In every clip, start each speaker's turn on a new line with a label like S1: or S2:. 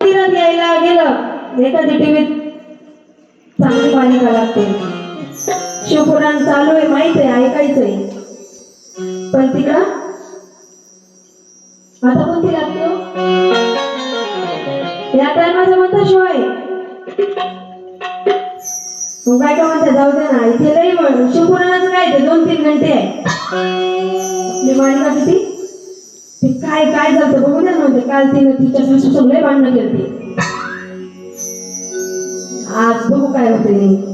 S1: मंदिरात यायला गेलं एखादी टीव्हीत चांगली मालिका लागते. शिवपुराण चालू आहे माहीत आहे ऐकायचंय पण तिकडं आता कोणती लागते हो? या टायमाचा म्हणता शिवाय मग काय का म्हणता जाऊ दे ना इथे लई म्हण शिवपुराणाचं काय ते दोन तीन घंटे आहे. आपली मालिका किती? काय काय झालं? बघू द्या म्हणते काल तिने तिच्या सासू सगळे भांडणं केलते. आज बघू काय होते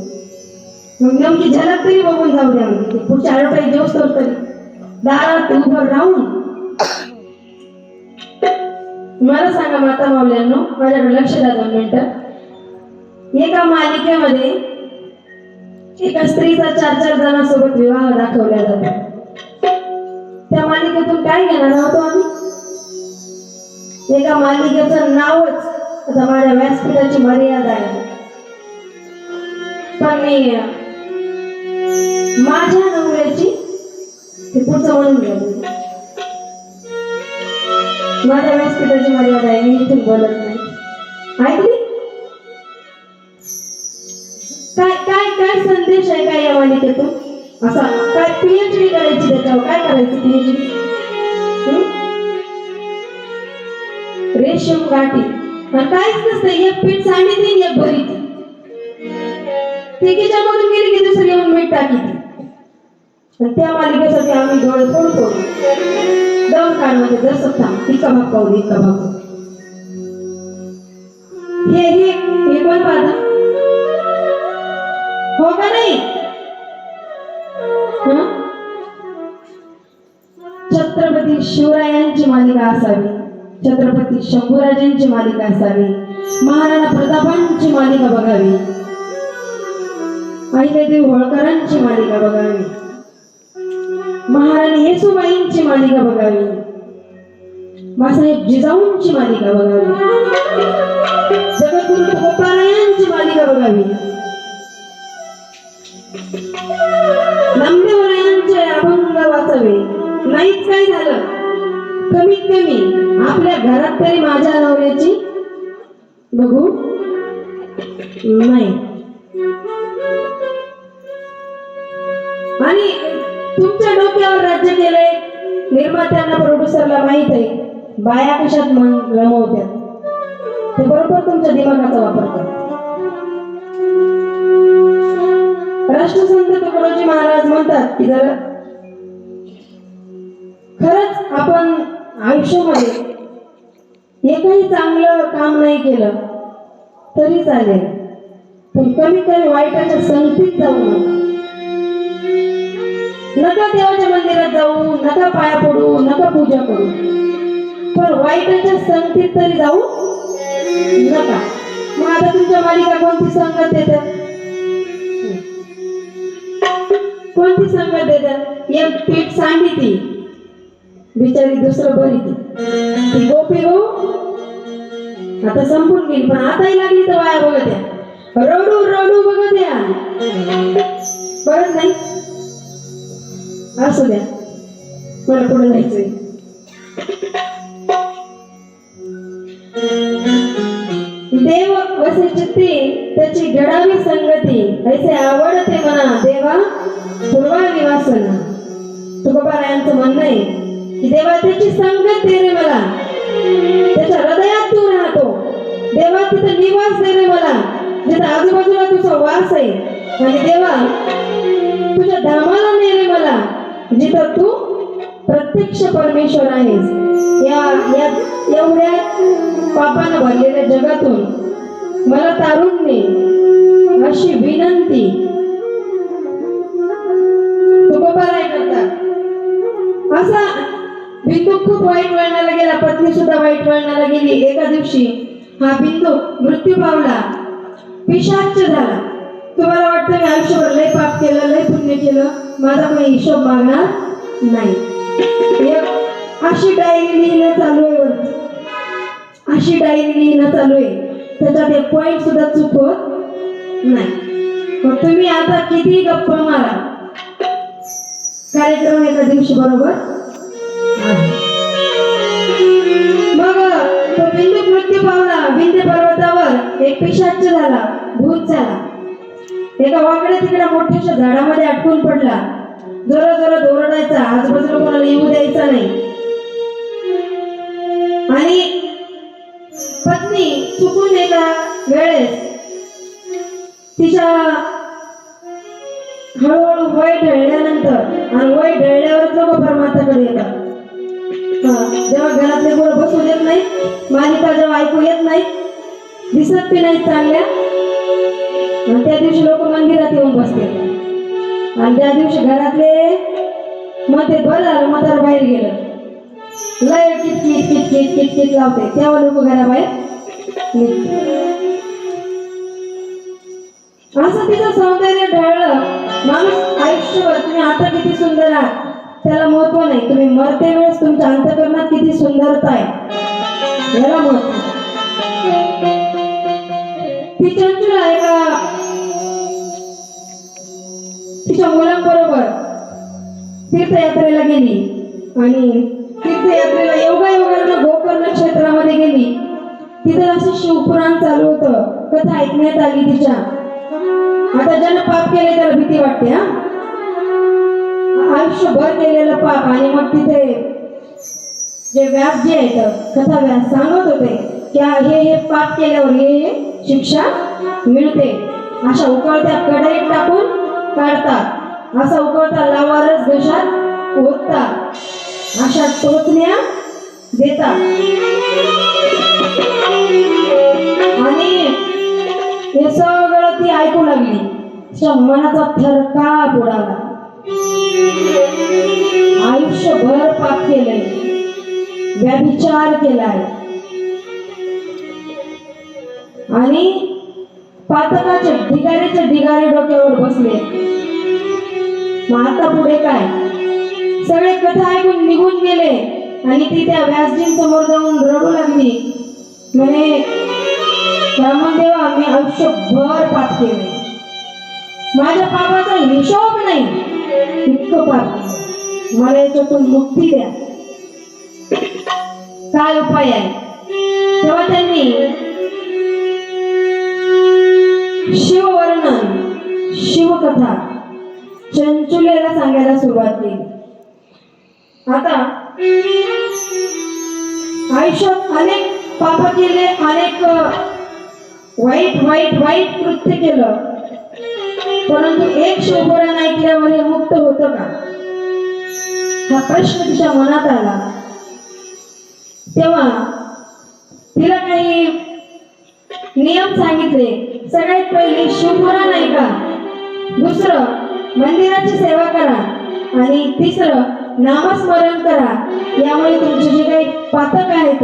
S1: मग नेमकी झलक तरी बघून जाऊ द्या म्हणते पुढच्या आठवड्यात जेवस तर तरी. दारात उभं राहून. मला सांगा माता मावल्यांनो माझ्याकडे लक्ष द्या दोन मिनिटं. एका मालिकेमध्ये एका स्त्रीचा चार चार जणांसोबत विवाह दाखवला जातो. त्या मालिकेतून काय घेणार आहोत आम्ही? एका मालिकेचं नावच आता माझ्या व्यासपीठाची मर्यादा आहे. पण मी माझ्या नवऱ्याची ते पुढचं म्हणून घ्या माझ्या व्यासपीठाची मर्यादा आहे मी इथून बोलत नाही. ऐकली काय काय काय संदेश आहे काय या मालिकेतून? असा काय पीएचडी करायची त्याच्यावर? काय करायची पीएचडी रेशीम गाठी पण काहीच नसतं एक पीठ सांगितली आणि एक भरीत. तिघीच्या मधून गेली की दुसरी येऊन मीठ टाकी आणि त्या मालिकेसाठी आम्ही डोळे फोडतो दम काळमध्ये जसं थांब इतका भाग पाहू इतका भाग हे हे हे कोण पाहता? हो का नाही? छत्रपती शिवरायांची मालिका असावी. छत्रपती शंभूराजांची मालिका असावी महाराणा प्रतापांची मालिका बघावी अहिल्यादेवी होळकरांची मालिका बघावी महाराणी येसुबाईंची मालिका बघावी बासाहेब जिजाऊंची मालिका बघावी. घरात तरी माझ्या नवऱ्याची? बघू. नाही. आणि तुमच्या डोक्यावर राज्य केलंय. निर्मात्यांना प्रोड्युसरला माहीत आहे. बाया कशात मन ते बरोबर तुमच्या दिमागाचा वापर करतात. राष्ट्रसंत तुकडोजी महाराज म्हणतात की जर खरंच आपण आयुष्यामध्ये एकही चांगलं काम नाही केलं तरी चालेल. पण कमी कमी वाईटाच्या संगतीत जाऊ नका. नका देवाच्या मंदिरात जाऊ नका पाया पडू नका पूजा करू. पण वाईटाच्या संगतीत तरी जाऊ नका. मग आता तुमच्या मालिका कोणती संगत देतात कोणती संगत देतात एक पीठ सांगितली. बिचारी दुसरं बरी ती ती गोपी हो? आता संपून गेली पण आताही लागली तर वाया बघत या रडू रडू बघत या बघत नाही. असू द्या. मला पुढे जायचंय. देव वसे चित्ती त्याची घडावी संगती. ऐसे आवडते मना देवा. पूर्वा निवासन. तुकोबारायांचं म्हणणं आहे देवा त्याची संगत दे रे मला. त्याच्या हृदयात तू राहतो. देवा तिथं निवास दे रे मला. जिथं आजूबाजूला तुझा वास आहे. आणि देवा तुझ्या धामाला ने रे मला. जिथं तू प्रत्यक्ष परमेश्वर आहेस. या या एवढ्या पापानं भरलेल्या जगातून मला तारून ने अशी विनंती. तू बाबा काय करता. असा खूप वाईट वळणाला गेला पत्नी सुद्धा वाईट वळणाला गेली. एका दिवशी हा बिंदू मृत्यू पावला. पिशाच झाला. तुम्हाला वाटतं मी आयुष्यभर लय पाप केलं लय पुण्य केलं? माझा काही हिशोब मागणार नाही. अशी डायरी लिहिणं चालू आहे अशी डायरी लिहिणं चालू आहे. त्याच्यात एक पॉइंट सुद्धा चुकवत नाही. मग तुम्ही आता किती गप्पा मारा? कार्यक्रम एका दिवशी बरोबर? आहे. मग. तो बिंदू मृत्यू पावला. बिंदू पर्वतावर एक पिशाच झाला. भूत झाला. एका वाकड्या तिकडे मोठ्याशा झाडामध्ये अटकून पडला. जोरा जोरात ओरडायचा आजूबाजूला कोणाला येऊ द्यायचा नाही. आणि पत्नी चुकून एका वेळेस तिच्या हळूहळू वय ढळल्यानंतर आणि वय ढळल्यावर लोक परमात्माकडे येतात. जेव्हा घरातले पोरं बसू देत नाही मालिका जेव्हा ऐकू येत नाही दिसत ते नाही चांगल्या आणि त्या दिवशी लोक मंदिरात येऊन बसते आणि त्या दिवशी घरातले मग ते बरं झालं म्हातार बाहेर गेलं. लय किटकिट किटकिट किटकिट लावते. तेव्हा लोक घराबाहेर निघतात. असं तिचं सौंदर्य ढळलं. माणूस आयुष्यभर तुम्ही आता किती सुंदर आहात. त्याला महत्त्व नाही. तुम्ही मरते वेळेस तुमच्या अंतकरणात किती सुंदरता आहे. याला महत्त्व ती तिच्या मुलांबरोबर तीर्थयात्रेला गेली. आणि तीर्थयात्रेला योगा योगानं गोकर्ण क्षेत्रामध्ये गेली. तिथं असं शिवपुराण चालू होतं. कथा ऐकण्यात आली तिच्या. आता ज्यानं पाप केले त्याला भीती वाटते हा? आयुष्यभर केलेलं पाप आणि मग तिथे जे व्यास जे आहेत कथा व्यास सांगत होते की हे हे पाप केल्यावर हे हे शिक्षा मिळते. अशा उकळत्या कढईत टाकून काढतात. असा उकळता लावारच घशात ओततात. अशा टोचण्या देतात. आणि हे सगळं ती ऐकू लागली. मनाचा थरका उडाला आयुष्यभर पाप केलंय. व्यभिचार केलाय. आणि पातकाचे ढिगारीचे ढिगारी डोक्यावर बसले. मग आता पुढे काय? सगळे कथा ऐकून निघून गेले. आणि ती त्या व्यासजीं समोर जाऊन रडू लागली. म्हणे रामदेवा मी आयुष्यभर पाप केले माझ्या पापाचा हिशोब नाही. इतकं पाप. मला याच्यातून मुक्ती द्या. काय उपाय आहे? तेव्हा त्यांनी. शिववर्णन शिवकथा. चंचुलेला सांगायला सुरुवात केली. आता आयुष्यात अनेक पाप केले अनेक वाईट वाईट वाईट कृत्य केलं. परंतु एक शिवपुराण ऐकल्यावर हे मुक्त होतं का? हा प्रश्न तिच्या मनात आला. तेव्हा तिला काही नियम सांगितले. सगळ्यात पहिले शिवपुराण ऐका दुसरं मंदिराची सेवा करा. आणि तिसरं नामस्मरण करा. यामुळे तुमचे जे काही पातक आहेत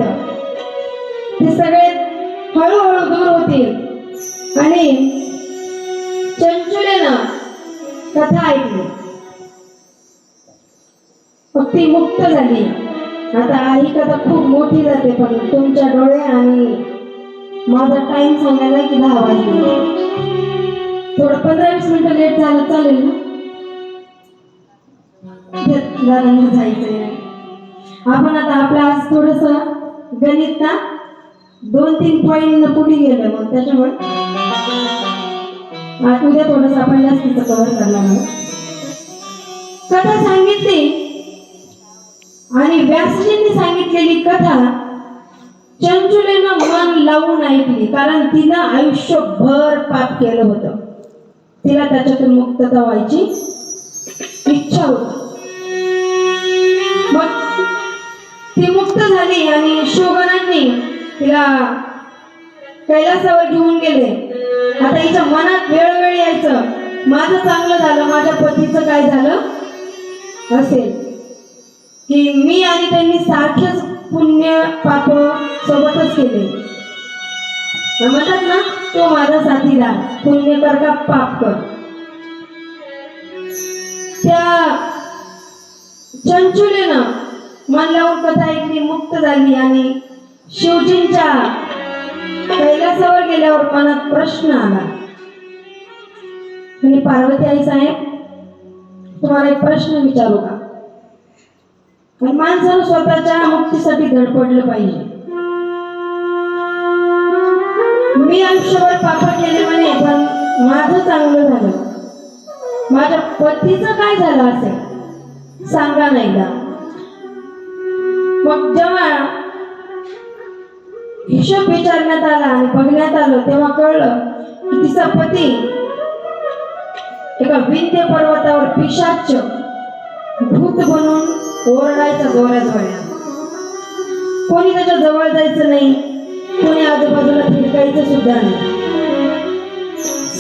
S1: ते सगळे हळूहळू दूर होतील. आणि चंचुलेनं कथा ऐकली. मग ती मुक्त झाली. आता ही कथा खूप मोठी जाते पण तुमच्या डोळे आणि माझा टाइम सांगायला की दहा वाजले? थोडं पंधरा वीस मिनिटं लेट झालं चालेल ना? जायचंय आपण आता आपलं आज थोडस गणित ना? दोन तीन पॉईंट पुढे गेलं मग त्याच्यामुळे? आज उद्या थोडस आपण जास्तीचं कव्हर करणार कथा सांगितली. आणि व्यासजींनी सांगितलेली कथा चंचुलेनं मन लावून ऐकली कारण तिनं आयुष्यभर पाप केलं होतं. तिला त्याच्यातून मुक्तता व्हायची इच्छा होती. मग ती मुक्त झाली आणि शोभनांनी तिला कैलासावर घेऊन गेले. आता हिच्या मनात वेळोवेळी यायचं माझं चांगलं झालं माझ्या पतीचं काय झालं? असेल. की मी आणि त्यांनी सारखेच पुण्य पाप सोबतच केले. म्हणतात ना तो माझा साथीदार. पुण्य कर का पाप कर. त्या चंचुलेनं मन लावून कथा ऐकली मुक्त झाली आणि शिवजींच्या कैलासावर गेल्यावर मनात प्रश्न आला. म्हणजे पार्वती आई साहेब तुम्हाला एक प्रश्न विचारू का? आणि माणसानं स्वतःच्या मुक्तीसाठी धडपडलं पाहिजे. मी आयुष्यभर पाप केले म्हणे पण माझं चांगलं झालं. माझ्या पतीचं काय झालं असेल? सांगा नाही का मग जेव्हा हिशोब विचारण्यात आला आणि बघण्यात आलं तेव्हा कळलं की तिचा पती एका विंध्य पर्वतावर पिशाच भूत बनून ओरडायचा जोऱ्या जोऱ्या कोणी त्याच्याजवळ जायचं नाही कोणी आजूबाजूला फिरकायचं सुद्धा नाही.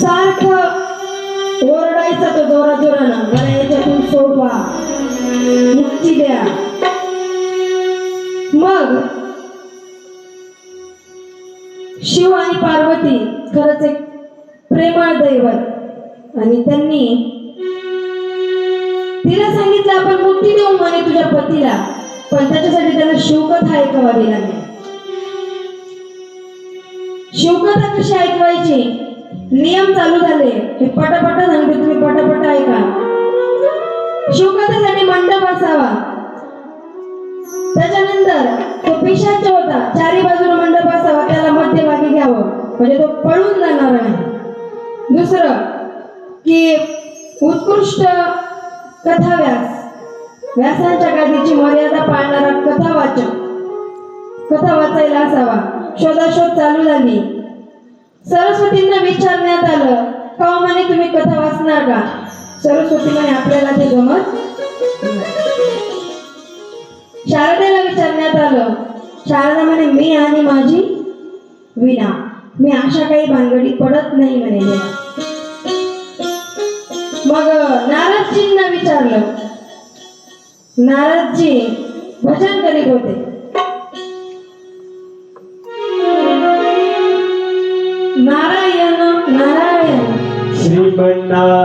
S1: सारख ओरडायचा तो जोरा जोरानं मला याच्यातून सोडवा मुक्ती द्या. मग शिव आणि पार्वती खरंच एक प्रेमळ दैवत. आणि त्यांनी तिला सांगितलं आपण मुक्ती देऊ म्हणे तुझ्या पतीला. पण त्याच्यासाठी त्यांना शिवकथा ऐकवावी लागली. शिवकथा कशी ऐकवायची? नियम चालू झाले. हे पटापट सांगते तुम्ही पटापट ऐका. शिवकथेसाठी मंडप असावा. त्याच्यानंतर तो पिशाच होता. चारी बाजूला मंडप असावा. त्याला मध्य घ्यावं म्हणजे तो पळून जाणार नाही. दुसरं की उत्कृष्ट कथाव्यास व्यासांच्या गादीची मर्यादा पाळणारा कथावाचक कथा वाचायला असावा. शोधाशोध चालू झाली. सरस्वतींना विचारण्यात आलं का हो म्हणे तुम्ही कथा वाचणार का? सरस्वती म्हणे आपल्याला ते जमत शारदेला विचारण्यात आलं. शारदा म्हणे मी आणि माझी विना. मी अशा काही भानगडी पडत नाही म्हणे. देवा. मग नारदजींना विचारलं. नारदजी भजन करीत होते. नारायण नारायण.
S2: श्रीमन्नारायण